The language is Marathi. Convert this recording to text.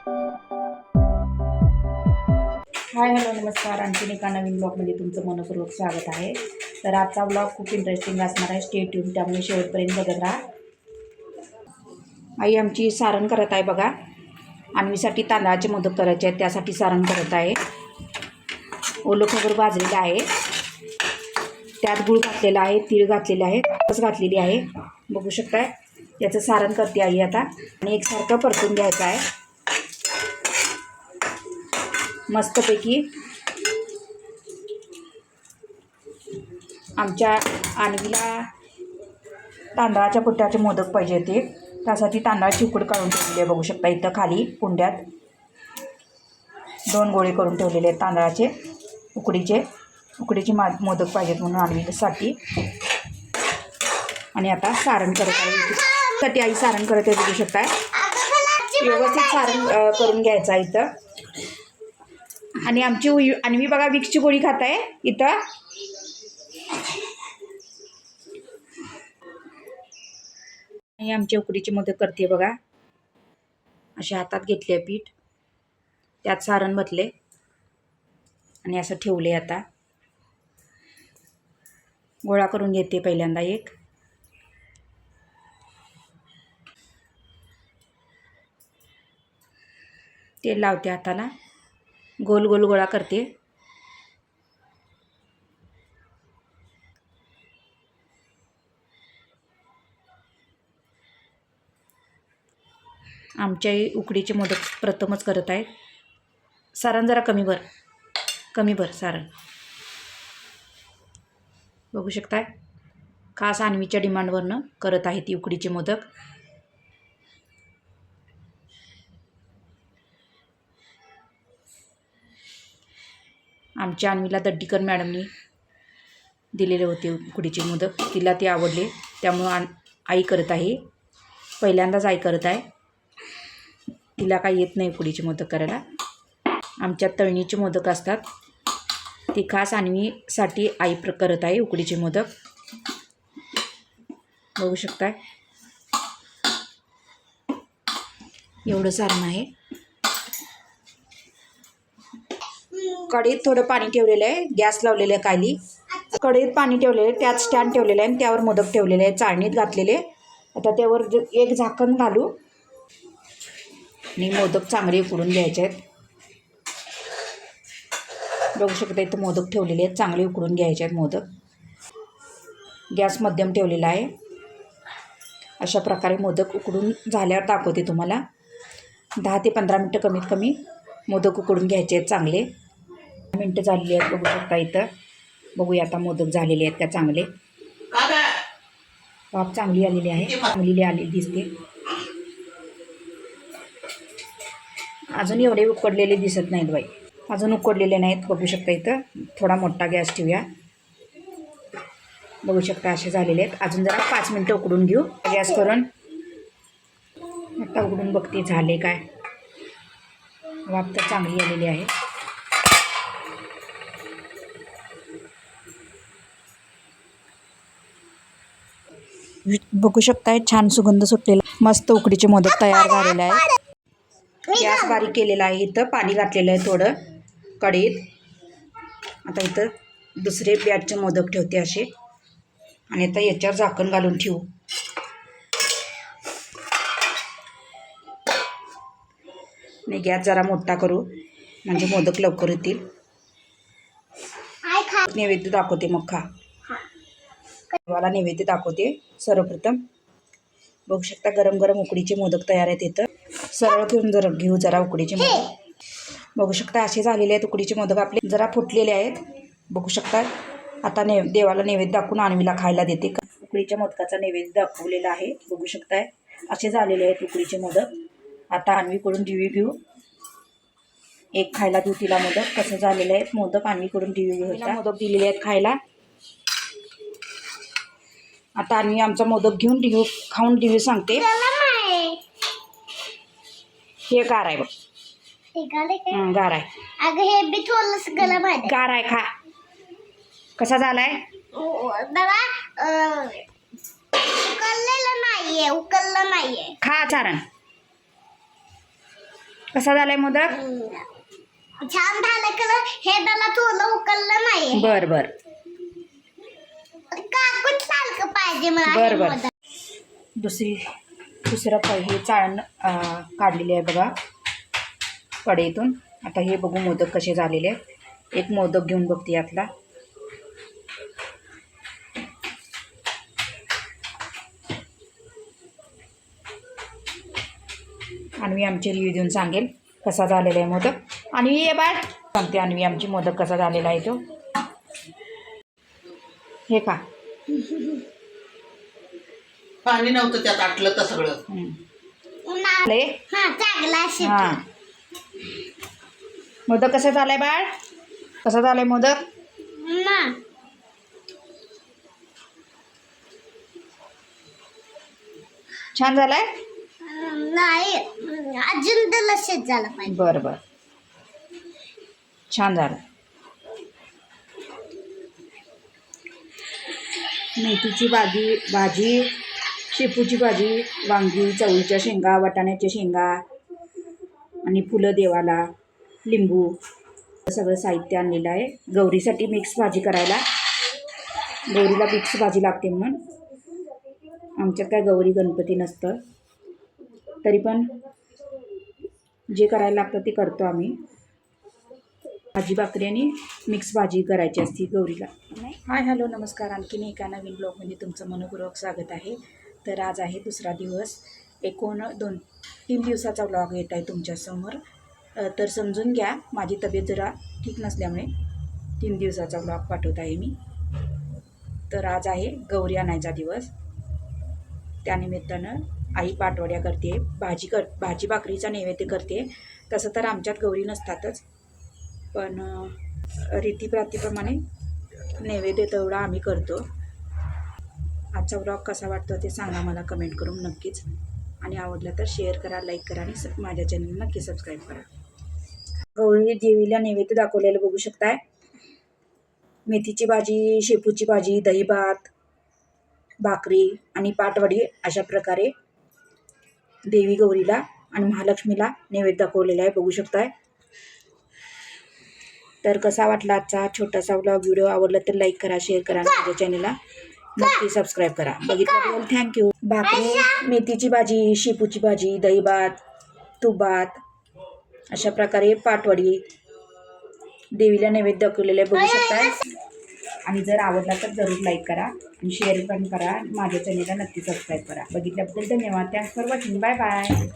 हाय हॅलो नमस्कार. आणखीन एका नवीन ब्लॉगमध्ये तुमचं मनपूर्वक स्वागत आहे. तर आजचा ब्लॉग खूप इंटरेस्टिंग असणार आहे. स्टे ट्यून त्यामुळे शेवटपर्यंत बघत राहा. आई आमची सारण करत आहे बघा. आणवीसाठी तांदळाचे मोदक करायचे आहेत त्यासाठी सारण करत आहे. ओलं खोबरं भाजलेलं आहे. त्यात गूळ घातलेला आहे. तीळ घातलेले आहे तस घातलेली आहे. बघू शकताय. याचं सारण करते आई आता. आणि एकसारखं परतून घ्यायचं आहे. मस्तपैकी आमच्या आणवीला तांदळाच्या पुट्ट्याचे मोदक पाहिजे ते त्यासाठी तांदळाची उकड काढून ठेवलेली आहे. बघू शकता इथं खाली कुंड्यात दोन गोळे करून ठेवलेले आहेत तांदळाचे उकडीचे. उकडीचे मा मोदक पाहिजेत म्हणून आणवीसाठी. आणि आता सारण करत आहे. साठी आई सारण करत आहे बघू शकता व्यवस्थित सारण करून घ्यायचं आहे इथं. आणि आमची उई आणि मी बघा विक्सची गोळी खात आहे इथं. हे आमची उकडीची मदत करते बघा. असे हातात घेतले पीठ. त्यात सारण बतले आणि असं ठेवले आता. गोळा करून घेते पहिल्यांदा एक. तेल लावते हाताला. गोल गोल गोळा करते. आमच्या उकडीचे मोदक प्रथमच करत आहे सारण जरा कमी भर. कमी भर सारण. बघू शकताय. खास आणवीच्या डिमांडवरनं करत आहे ती उकडीचे मोदक. आमच्या अन्वीला दड्डीकर मॅडमनी दिलेले होते उकडीचे मोदक. तिला ते आवडले. त्यामुळं आई करत आहे. पहिल्यांदाच आई करत आहे. तिला काही येत नाही उकडीचे मोदक करायला. आमच्या तळणीचे मोदक असतात. ती खास आणवीसाठी आई प्र करत आहे उकडीचे मोदक. बघू शकताय. एवढं सारण आहे. कढईत थोडं पाणी ठेवलेलं आहे. गॅस लावलेलं आहे खाली कढईत पाणी ठेवलेलं आहे. त्यात स्टँड ठेवलेलं आहे. आणि त्यावर मोदक ठेवलेले आहे. चाळणीत घातलेले आता त्यावर एक झाकण घालू. आणि मोदक चांगले उकडून घ्यायचे आहेत. बघू शकता इथं मोदक ठेवलेले आहेत. चांगले उकडून घ्यायचे आहेत मोदक. गॅस मध्यम ठेवलेला आहे. अशा प्रकारे मोदक उकडून झाल्यावर दाखवते तुम्हाला. दहा ते पंधरा मिनटं कमीत कमी मोदक उकडून घ्यायचे आहेत चांगले. मिनटं झालेली आहेत बघू शकता इथं. बघूया आता मोदक झालेले आहेत का चांगले. वाफ चांगली आलेली आहे. चांगली आलेली दिसते. अजून एवढे उकडलेले दिसत नाहीत बाई. अजून उकडलेले नाहीत बघू शकता इथं. थोडा मोठा गॅस ठेवूया. बघू शकता असे झालेले आहेत. अजून जरा पाच मिनटं उकडून घेऊ गॅस करून. आता उघडून बघते झाले काय. वाफ तर चांगली आलेली आहे. बघू शकताय छान सुगंध सुटलेला. मस्त उकडीचे मोदक तयार झालेले आहे गॅस बारीक केलेला आहे इथं पाणी घातलेलं आहे थोडं कढईत. आता इथं दुसरे बॅटचे मोदक ठेवते असे. आणि आता याच्यावर झाकण घालून ठेवू. आणि गॅस जरा मोठा करू म्हणजे मोदक लवकर येतील. नैवेद्य दाखवते मग खा. देवाला नैवेद्य दाखवते. सर्वप्रथम बघू शकता गरम गरम उकडीचे मोदक तयार आहेत इथं. सरळ घेऊन जरा घेऊ जरा उकडीचे मोदक. बघू शकता असे झालेले आहेत उकडीचे मोदक आपले. जरा फुटलेले आहेत. बघू शकता आता ने देवाला नैवेद्य दाखवून आणवीला खायला देते. उकडीच्या मोदकाचा नैवेद्य दाखवलेला आहे. बघू शकताय असे झालेले आहेत उकडीचे मोदक. आता आणवीकडून रिव्ह्यू घेऊ. एक खायला देऊ तिला मोदक. कसं झालेलं आहे. मोदक आणवीकडून रिव्ह्यू घेऊ. मोदक दिलेले आहेत खायला. आता आणवी आमचा मोदक घेऊन रिव्ह्यू खाऊन रिव्ह्यू सांगते. हे गार आहे बघ. गार आहे हे गार आहे. खा. कसा झालाय? उकळलेलं नाहीये उकळलं नाहीये. खा चारण. कसा झालाय मोदक? छान झालं हे त्याला थोडं उकललं नाही बर बर काकून सारखं पाहिजे मला बर बर. दुसरी दुसरं प हे चाळण काढलेली आहे बघा. कढईतून. आता हे बघू मोदक कसे झालेले आहेत. एक मोदक घेऊन बघते यातला. अन्वी आमचे रिव्ह्यू देऊन सांगेल कसा झालेला आहे मोदक. अन्वी ये बाळ. सांगते अन्वी आमची मोदक कसा झालेला आहे तो. हे का पाणी नव्हतं त्यात आटलं तर सगळं. आले? हा चांगला हा. मोदक कसं झालंय बाळ? कसं झालंय मोदक? ना. छान झालाय? नाही अजून तर लक्षात झालं पाहिजे. बरं बरं. छान झालं. मेथीची भाजी भाजी शेपूची भाजी वांगी चवळीच्या शेंगा वाटाण्याच्या शेंगा आणि फुलं देवाला लिंबू सगळं साहित्य आणलेलं आहे. गौरीसाठी मिक्स भाजी करायला. गौरीला मिक्स भाजी लागते म्हणून. आमच्यात काय गौरी गणपती नसतं. तरी पण जे करायला लागतं ते करतो आम्ही. भाजी भाकरी आणि मिक्स भाजी करायची असती गौरीला. हाय हॅलो नमस्कार. आणखीन एका नवीन ब्लॉगमध्ये तुमचं मनपूर्वक स्वागत आहे. तर आज आहे दुसरा दिवस. एकूण दोन तीन दिवसाचा ब्लॉग येत आहे तुमच्यासमोर. तर समजून घ्या माझी तब्येत जरा ठीक नसल्यामुळे तीन दिवसाचा ब्लॉग पाठवत आहे मी. तर आज आहे गौरी आणायचा दिवस. त्यानिमित्तानं आई पाटवड्या करते भाजी कर भाजी भाकरीचा नैवेद्य करते तसं तर आमच्यात गौरी नसतातच. पण रीतीप्रातीप्रमाणे नैवेद्य तेवढा आम्ही करतो. आजचा ब्लॉग कसा वाटतो ते सांगा मला कमेंट करून नक्कीच. आणि आवडलं तर शेअर करा लाईक करा आणि स- माझ्या चॅनल नक्की सबस्क्राईब करा. गौरी देवीला नैवेद्य दाखवलेलं बघू शकताय. मेथीची भाजी शेपूची भाजी दही भात भाकरी आणि पाटवडी अशा प्रकारे देवी गौरीला आणि महालक्ष्मीला नैवेद्य दाखवलेला आहे बघू शकताय. तर कसा वाटला आजचा छोटासा ब्लॉग व्हिडिओ आवडला तर लाईक करा शेअर करा आणि माझ्या चॅनलला नक्की सबस्क्राईब करा. बघितल्याबद्दल थँक्यू भाकरी मेथीची भाजी शेपूची भाजी दही भात तूप भात अशा प्रकारे पाटवडी देवीला नैवेद्य दाखवलेलं आहे बघू शकताय. आणि जर आवडला तर जरूर लाईक करा आणि शेअर पण करा. माझ्या चॅनेलला नक्की सबस्क्राईब करा. बघितल्याबद्दल धन्यवाद. Thanks for watching bye bye